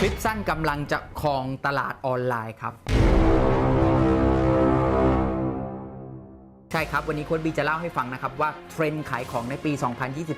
คลิปสั้นกำลังจะครองตลาดออนไลน์ครับ ใช่ครับ วันนี้โค้ดบีจะเล่าให้ฟังนะครับ ว่าเทรนด์ขายของในปี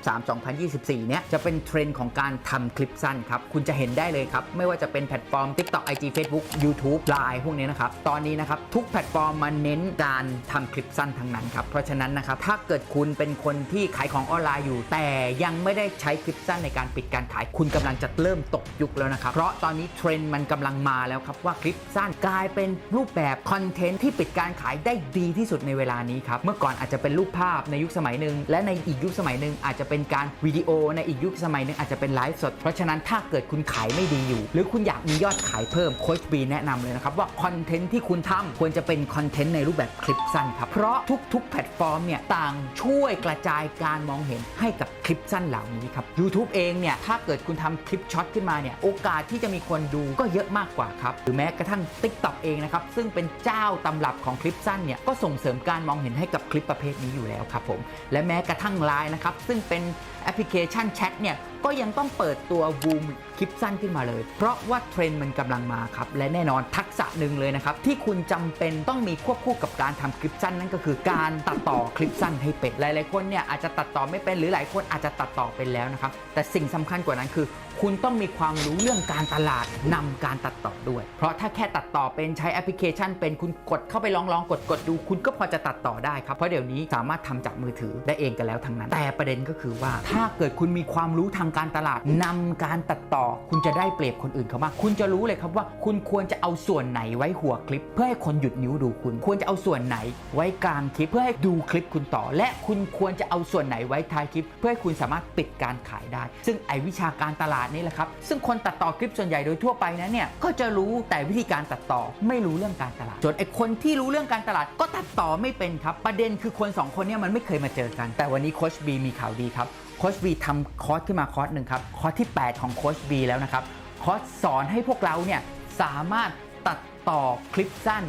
2023-2024 เนี้ยจะเป็นเทรนด์ของการทำคลิปสั้นครับ คุณจะเห็นได้เลยครับ ไม่ว่าจะเป็นแพลตฟอร์ม TikTok IG Facebook YouTube Line พวกนี้นะครับ ตอนนี้นะครับ ทุกแพลตฟอร์มมาเน้นการทำคลิปสั้นทั้งนั้นครับ เพราะฉะนั้นนะครับ ถ้าเกิดคุณเป็นคนที่ขายของออนไลน์อยู่ แต่ยังไม่ได้ใช้คลิปสั้นในการปิดการขาย คุณกำลังจะเริ่มตกยุคแล้วนะครับ เพราะตอนนี้เทรนด์มันกำลังมาแล้วครับว่าคลิปสั้นกลายเป็นรูปแบบคอนเทนต์ที่ปิดการขายได้ดีที่สุดในเวลานี้ครับ เมื่อก่อนอาจจะเป็นรูปภาพในยุคสมัยหนึ่งและในอีกยุคสมัยหนึ่งอาจจะเป็นการวิดีโอในอีกยุคสมัยหนึ่งอาจจะเป็นไลฟ์สด เพราะฉะนั้นถ้าเกิดคุณขายไม่ดีอยู่ หรือคุณอยากมียอดขายเพิ่มโค้ชบีแนะนำเลยนะครับว่าคอนเทนต์ที่คุณทำควรจะเป็นคอนเทนต์ในรูปแบบคลิปสั้นครับเพราะทุกๆ แพลตฟอร์มเนี่ยต่างช่วยกระจายการมองเห็นให้กับคลิปสั้นเหล่านี้ครับ YouTube เองเนี่ยถ้าเกิดคุณทำคลิปช็อตขึ้นมาเนี่ยโอกาสที่จะมีคนดูก็เยอะมากกว่าครับหรือแม้กระทั่ง TikTok เองนะครับซึ่งเป็นเจ้าตำรับของคลิปสั้นเนี่ยก็ส่งเสริมการมองเห็นให้กับคลิปประเภทนี้อยู่แล้วครับผมและแม้กระทั่ง Line นะครับซึ่งเป็นแอปพลิเคชันแชทเนี่ยก็ยังต้องเปิดตัวบูมคลิปสั้นขึ้นมาเลย เพราะว่าเทรนด์มันกำลังมาครับ และแน่นอนทักษะหนึ่งเลยนะครับ ที่คุณจำเป็นต้องมีควบคู่กับการทำคลิปสั้นนั่นก็คือการตัดต่อคลิปสั้นให้เป็น หลาย ๆ คนเนี่ยอาจจะตัดต่อไม่เป็นหรือหลายคนอาจจะตัดต่อเป็นแล้วนะครับ แต่สิ่งสำคัญกว่านั้นคือ คุณต้องมีความรู้เรื่องการตลาดนำการตัดต่อด้วย เพราะถ้าแค่ตัดต่อเป็นใช้แอปพลิเคชัน เป็นคุณกดเข้าไปลองลองกดกดดู คุณก็พอจะตัดต่อได้ครับ เพราะเดี๋ยวนี้สามารถทำจากมือถือได้เองกันแล้วทั้งนั้น แต่ประเด็นก็คือว่า ถ้าเกิดคุณมีความรู้ทางการตลาดนำการตัดต่อ คุณจะได้เปรียบคนอื่นเขามาก คุณจะรู้เลยครับว่า คุณควรจะเอาส่วนไหนไว้หัวคลิป เพื่อให้คนหยุดนิ้วดูคุณ ควรจะเอาส่วนไหน ไว้กลางคลิปเพื่อให้ดูคลิปคุณต่อ และคุณควรจะเอาส่วนไหนไว้ท้ายคลิป เพื่อให้คุณสามารถปิดการขายได้ ซึ่งไอวิชาการตลาดนี่แหละครับ ซึ่งคนตัดต่อคลิปส่วนใหญ่โดยทั่วไปนั้นเนี่ยก็จะรู้แต่วิธีการตัดต่อไม่รู้เรื่องการตลาดส่วนไอคนที่รู้เรื่องการตลาดก็ตัดต่อไม่เป็นครับประเด็นคือคนสองคนเนี่ยมันไม่เคยมาเจอกัน แต่วันนี้โคชบีมีข่าวดีครับโคชบีทำคอร์สขึ้นมาคอร์สหนึ่งครับ คอร์สที่ 8 ของโคชบีแล้วนะครับ คอร์สสอนให้พวกเราเนี่ยสามารถตัดต่อคลิปสั้น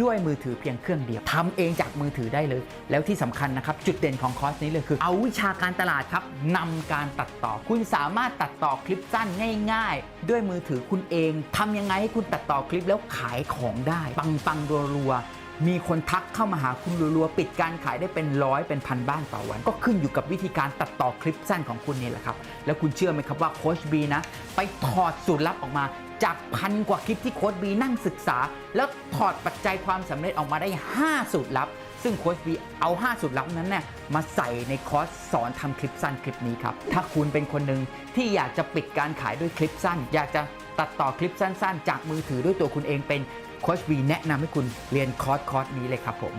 ด้วยมือถือเพียงเครื่องเดียวทำเองจากมือถือได้เลย แล้วที่สำคัญนะครับ จุดเด่นของคอร์สนี้เลยคือ เอาวิชาการตลาดครับนำการตัดต่อ คุณสามารถตัดต่อคลิปสั้นง่าย ๆ ด้วยมือถือคุณเองทำยังไงให้คุณตัดต่อคลิปแล้วขายของได้ ปังๆรัวๆ มีคนทักเข้ามาหาคุณรัวๆ ปิดการขายได้เป็นร้อยเป็นพันบ้านต่อวัน ก็ขึ้นอยู่กับวิธีการตัดต่อคลิปสั้นของคุณนี่แหละครับ แล้วคุณเชื่อไหมครับว่าโคชบีนะ ไปถอดสูตรลับออกมา จากพันกว่าคลิปที่โค้ชบีนั่งศึกษา แล้วถอดปัจจัยความสำเร็จออกมาได้ 5 สูตรลับ ซึ่งโค้ชบีเอา 5 สูตรลับนั้นเนี่ยมาใส่ในคอร์สสอนทำคลิปสั้นคลิปนี้ครับถ้าคุณเป็นคนหนึ่งที่อยากจะปิดการขายด้วยคลิปสั้น อยากจะ ตัดต่อคลิปสั้นๆ จากมือถือด้วยตัวคุณเองเป็นโค้ชบีแนะนำให้คุณเรียนคอร์สคอร์สนี้เลยครับผม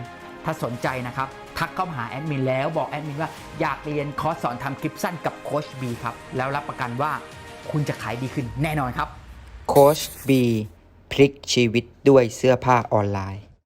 ถ้าสนใจนะครับ ทักเข้ามาหาแอดมินแล้วบอกแอดมินว่าอยากเรียนคอร์สสอนทำคลิปสั้นกับโค้ชบีครับ แล้วรับประกันว่าคุณจะขายดีขึ้นแน่นอนครับ โค้ชบีพลิกชีวิตด้วยเสื้อผ้าออนไลน์